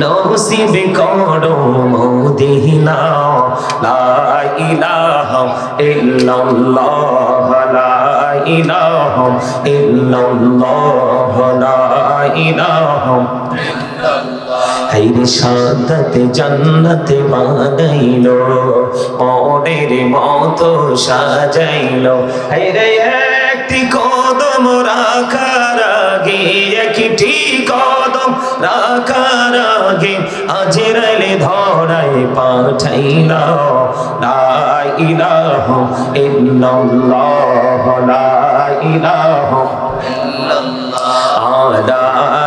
নসিব করো মদিনা, লা ইলাহা ইল্লাল্লাহ, লা ইল্লাল্লাহ, লা হাইরে সাদাতে জান্নাতে বানাইলো, মনের মতো সাজাইলো। হাইরে একটি কদম রাখার একটি কদম রাখার আগে আজরাইলে ধরায় পাঠাইলা লা ইলাহা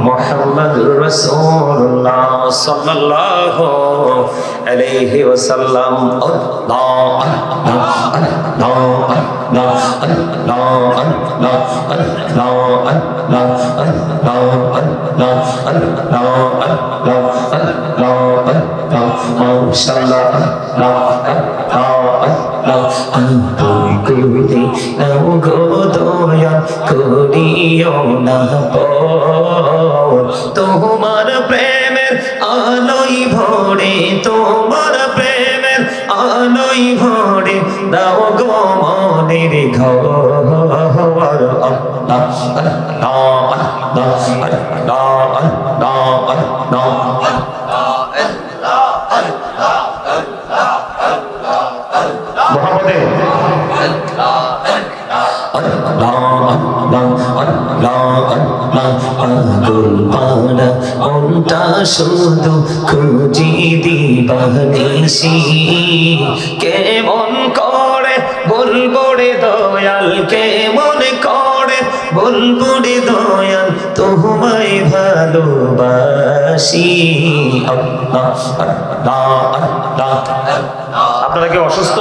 محمد رسول الله صلى الله عليه وسلم الله الله الله الله الله الله الله তোমার শুধু খুঁজি দিবানিসি কেমন করে বলব রে দয়াল কেমন করে বলব রে দয়াল তোমায় ভালোবাসি আপনারা কি অসুস্থ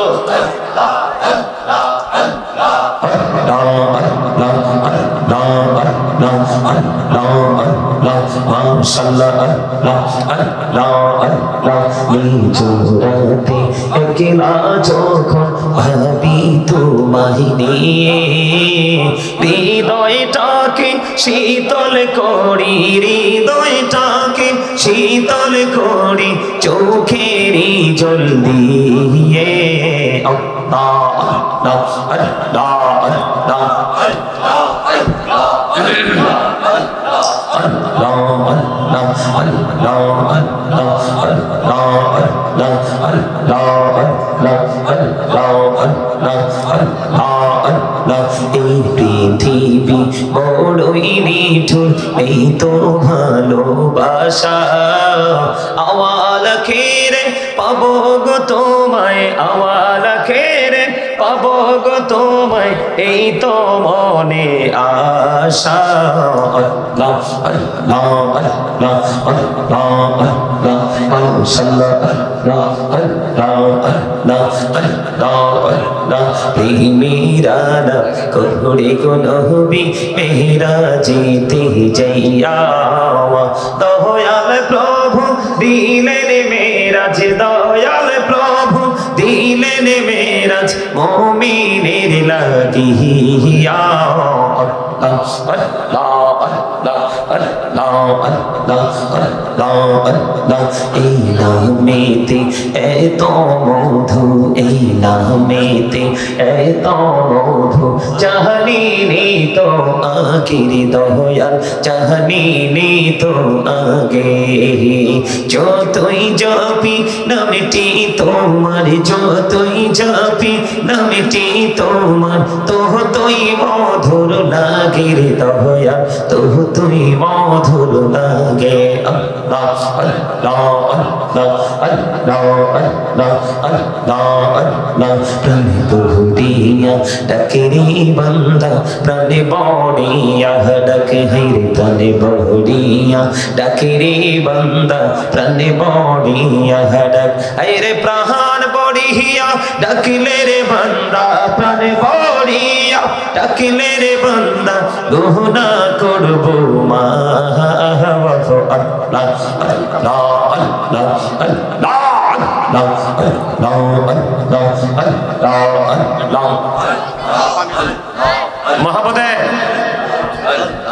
আল্লাহ আল্লাহ আল্লাহ আপনারা কি অসুস্থ একলা যখন ভাবি তোমায় নিয়ে হৃদয়টাকে শীতল করি হৃদয়টাকে শীতল করি চোখেরই জল দিয়ে আল্লাহ আল্লাহ আল্লাহ আল্লাহ এই পৃথিবী বড়ই এই আওয়াল পাবো গো তোমায় আওয়াল পাবো গো তোমায়, এই তো মনে আশা। আল্লাহ আল্লাহ আল্লাহ যাইয়া। দয়াল প্রভু দিলেন মেরাজ দয়াল প্রভু। দিলেন মেরাজ মমিনের লাগিয়া আল্লাহ আল্লাহ আল্লাহ আল্লাহ আল্লাহ আল্লাহ এই নামেতে এত মধু, এই নামেতে এত মধু, জাহানি নি তো আগের দয়াল, জাহানি নি তো আগে যতই জপি, নামটি তোমার, যতই জপি, নামটি তোমার তো তুই মধুর লাগে রে দয়া তো তুই মধুর লাগে আল্লাহ আল্লাহ আল্লাহ আল্লাহ আল্লাহ আল্লাহ আল্লাহ প্রাণে বহুদিয়া ডাকে রে বান্দা প্রাণে বড়িয়া ডাকে হাইরে প্রাণে বড়িয়া ডাকে রে বান্দা প্রাণে বড়িয়া ডাক হাইরে প্রাণ বড়িয়া ডাকিলে রে বান্দা প্রাণে বড়িয়া ডাকিলে রে বান্দা গহনা করব মা। আল্লাহ আল্লাহ আল্লাহ আল্লাহ। মহাপদে।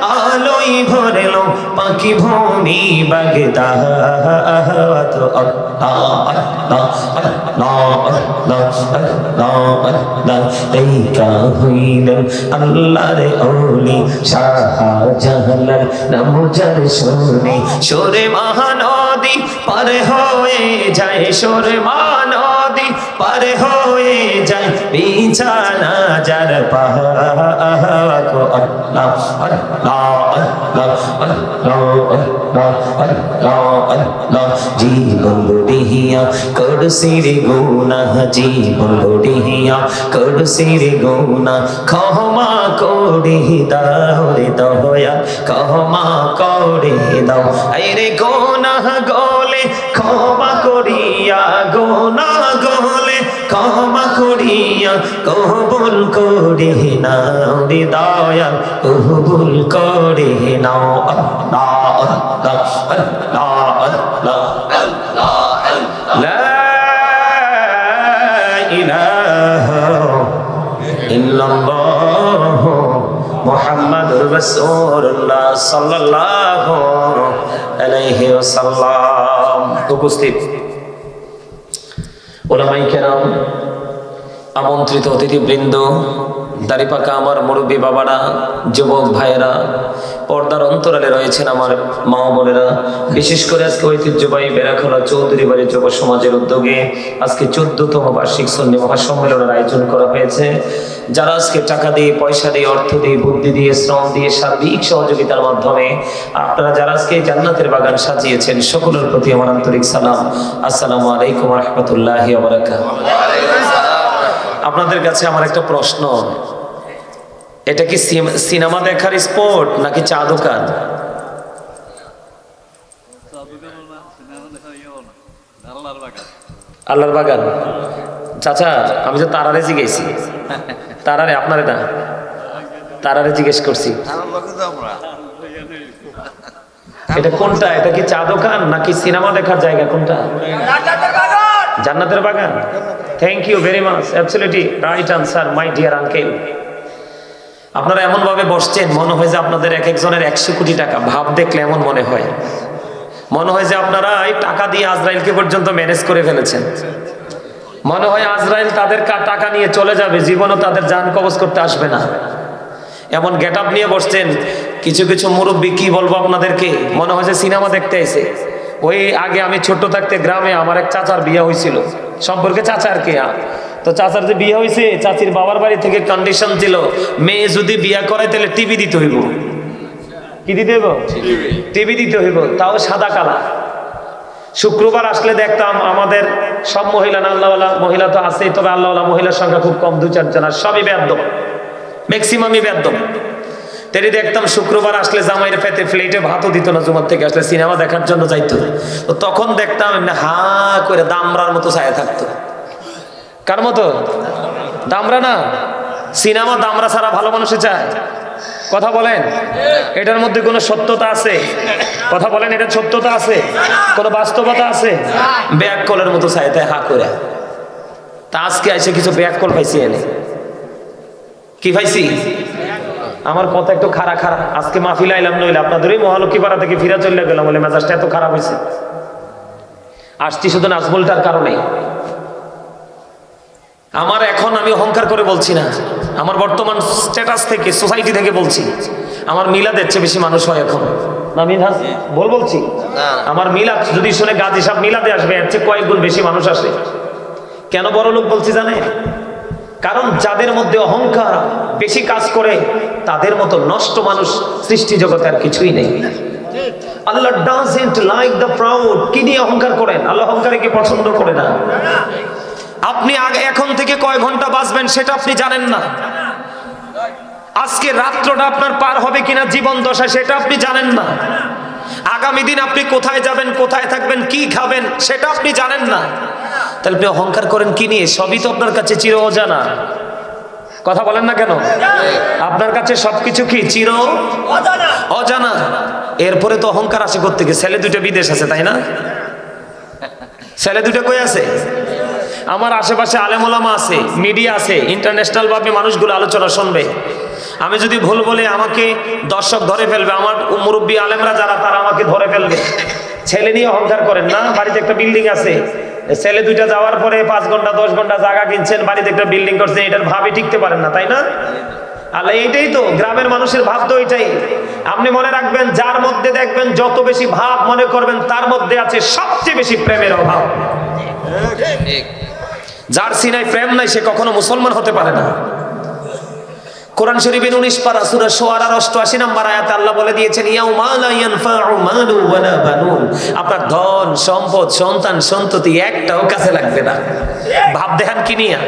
আলোই ভরলো পাখি ভূমি বাগদা। হইলেন আল্লাহর ওলি শাহজাহালার নামুজার শোনে। সোরে মহানদী পারে হয়ে যায় সোরে মহানদী পারে হয়ে যায়। বিছানা যার পাহা আল্লাহ আল্লাহ আল্লাহ আল্লাহ আল্লাহ আল্লাহ আল্লাহ জীবন বড়িয়া করসির গুনা জীবন বড়িয়া করসির গুনা ক্ষমা করে দাও রে দয়া ক্ষমা করে দাও আরে গোনা গলে ক্ষমা করিয়া গোনা গলে ক্ষমা করিয়া কবুল করে না দিদায় দয়াল কবুল করে না আল্লাহ আল্লাহ সাল্লাল্লাহু আলাইহি ওয়াসাল্লাম। উপস্থিত। ওলামাই কেরাম আমন্ত্রিত অতিথিবৃন্দ দাড়িপাকা আমার মুরব্বী বাবারা, যুবক ভাইয়েরা, পর্দার অন্তরালে রয়েছেন আমার মা বোনেরা। বিশেষ করে আজকে ঐতিহ্যবাহী বেড়াখোলা চৌধুরী বাড়ির যুব সমাজের উদ্যোগে আজকে চোদ্দতম বার্ষিক সন্ধি মহাসম্মেলনের আয়োজন করা হয়েছে। যারা আজকে টাকা দিয়ে, পয়সা দিয়ে, অর্থ দিয়ে, বুদ্ধি দিয়ে, শ্রম দিয়ে সার্বিক সহযোগিতার মাধ্যমে আপনারা যারা আজকে জান্নাতের বাগান সাজিয়েছেন, সকলের প্রতি আমার আন্তরিক সালাম। আসসালামু আলাইকুম রহমতুল্লাহ আপনাদের কাছে আমার একটা প্রশ্ন। এটা কি সিনেমা দেখার স্পট নাকি চা দোকান? আল্লাহর বাগান। চাচা, আমি তো তারারে জিজ্ঞেস। তারারে, আপনারে না। তারারে জিজ্ঞেস করছি। এটা কোনটা? এটা কি চা দোকান নাকি সিনেমা দেখার জায়গা কোনটা? জান্নাতের বাগান। Thank you very much absolutely right answer my dear uncle আপনারা এমন ভাবে বসছেন, মনে হয় যে আপনাদের এক একজনের একশো কোটি টাকা। ভাব দেখলে এমন মনে হয়। মনে হয় যে আপনারা এই টাকা দিয়ে আজরাইলকে পর্যন্ত ম্যানেজ করে ফেলেছেন। মনে হয় আজরাইল তাদের টাকা নিয়ে চলে যাবে, জীবনও তাদের যান কবজ করতে আসবে না। এমন গেট নিয়ে বসছেন, কিছু কিছু মুরব্বী, কি বলব আপনাদেরকে? মনে হয় যে সিনেমা দেখতে এসে। ওই আগে আমি ছোট্ট থাকতে গ্রামে আমার এক চাচার বিয়ে হয়েছিল। সম্পর্কে চাচার কে? তো চাচার যে বিয়ে হয়েছে, চাচির বাবার বাড়ি থেকে কন্ডিশন ছিল, মেয়ে যদি বিয়ে করে, তাহলে টিভি দিতে হইব। কি দিতে হইব? টিভি দিতে হইব, তাও সাদা কালা শুক্রবার আসলে দেখতাম আমাদের সব মহিলা না, আল্লাহওয়ালা মহিলা তো আছেই, তবে আল্লাহওয়ালা মহিলার সংখ্যা খুব কম দু চারজন, আর সবই বেদ্য ম্যাক্সিমামই বেদ্য তেরি দেখতাম শুক্রবার আসলে জামাইয়ের পেতে ফ্লেটে ভাতও দিত না, জুমার থেকে আসলে সিনেমা দেখার জন্য যাইতো। তো তখন দেখতাম এমনি হা করে দামরার মতো ছায়া থাকতো। কার মতো? দামরা না? সিনেমা দামরা ছাড়া ভালো মানুষে চায়। কথা বলেন, এটার মধ্যে কোনো সত্যতা আছে? কথা বলেন এটা সত্যতা আছে? কোনো বাস্তবতা আছে? ব্যাক কলের মতো চাইতে হা করে। তা আজকে এসে কিছু ব্যাক কল পাইছি এনে। কি পাইছি? আমার কথা একটু খারাপ খারাপ আজকে মাহফিল আইলাম নইলে আপনাদের ওই মহালক্ষ্মী পাড়া থেকে ফিরা চলে গেলাম বলে মেজাজটা এত খারাপ হয়েছে আসছি শুধু নাজমুলটার কারণে আমার এখন আমি অহংকার করে বলছি না। আমার বর্তমান স্ট্যাটাস থেকে সোসাইটি থেকে বলছি। আমার মিলাদের চেয়ে বেশি মানুষ হয় এখন। না মিনহাজ বল বলছি। আমার মিলাদ যদি শুনে গাজী সাহেব মিলাদে আসবে এর চেয়ে কয়েক গুণ বেশি মানুষ আসে। কেন বড় লোক বলছি জানে কারণ যাদের মধ্যে অহংকার বেশি কাজ করে তাদের মতো নষ্ট মানুষ সৃষ্টি জগতে আর কিছুই নেই। Allah doesn't like the proud কি নিয়ে অহংকার করেন? আল্লাহ অহংকারীকে পছন্দ করে না। আপনি আগে এখন থেকে কয় ঘণ্টা বাঁচবেন সেটা আপনি জানেন না। আজকে রাত্রটা আপনার পার হবে কিনা জীবন দশা সেটা আপনি জানেন না। আগামী দিন আপনি কোথায় যাবেন কোথায় থাকবেন কি খাবেন সেটা আপনি জানেন না। তাহলে আপনি অহংকার করেন কি নিয়ে? সবই তো আপনার কাছে চির অজানা। কথা বলেন না কেন? আপনার কাছে সবকিছু কি? চির অজানা। এরপরে তো অহংকার আসে করতে গিয়ে ছেলে দুটো বিদেশ আছে তাই না? ছেলে দুটো কই আছে? আমার আশেপাশে আলেমোলামা আছে, মিডিয়া আছে ইন্টারন্যাশনাল ভাবে মানুষগুলো আলোচনা শুনবে। আমি যদি ভুল বলে, আমাকে দর্শক ধরে ফেলবে, আমার মুরব্বী আলেমরা যারা, তারা আমাকে ধরে ফেলবে। ছেলে নিয়ে অহংকার করেন না, বাড়িতে একটা বিল্ডিং আছে। ছেলে দুইটা যাওয়ার পরে পাঁচ ঘণ্টা, দশ ঘণ্টা জায়গা কিনছেন, বাড়িতে একটা বিল্ডিং করছেন, এটার ভাবে টিকতে পারেন না, তাই না? আল্লাহ, এইটাই তো, গ্রামের মানুষের ভাব তো এটাই। আপনি মনে রাখবেন, যার মধ্যে দেখবেন যত বেশি ভাব মনে করবেন, তার মধ্যে আছে সবচেয়ে বেশি প্রেমের অভাব। যার সিনায় প্রেম নাই, সে কখনো মুসলমান হতে পারে না। কোরআন শরীফের উনিশ পারা সুরা সোয়ারার অষ্টআশি নাম্বার আয়াতে আল্লাহ বলে দিয়েছেন আপনার ধন, সম্পদ, সন্তান, সন্ততি একটাও কাছে লাগবে না। ভাব দেখান কি নিয়া?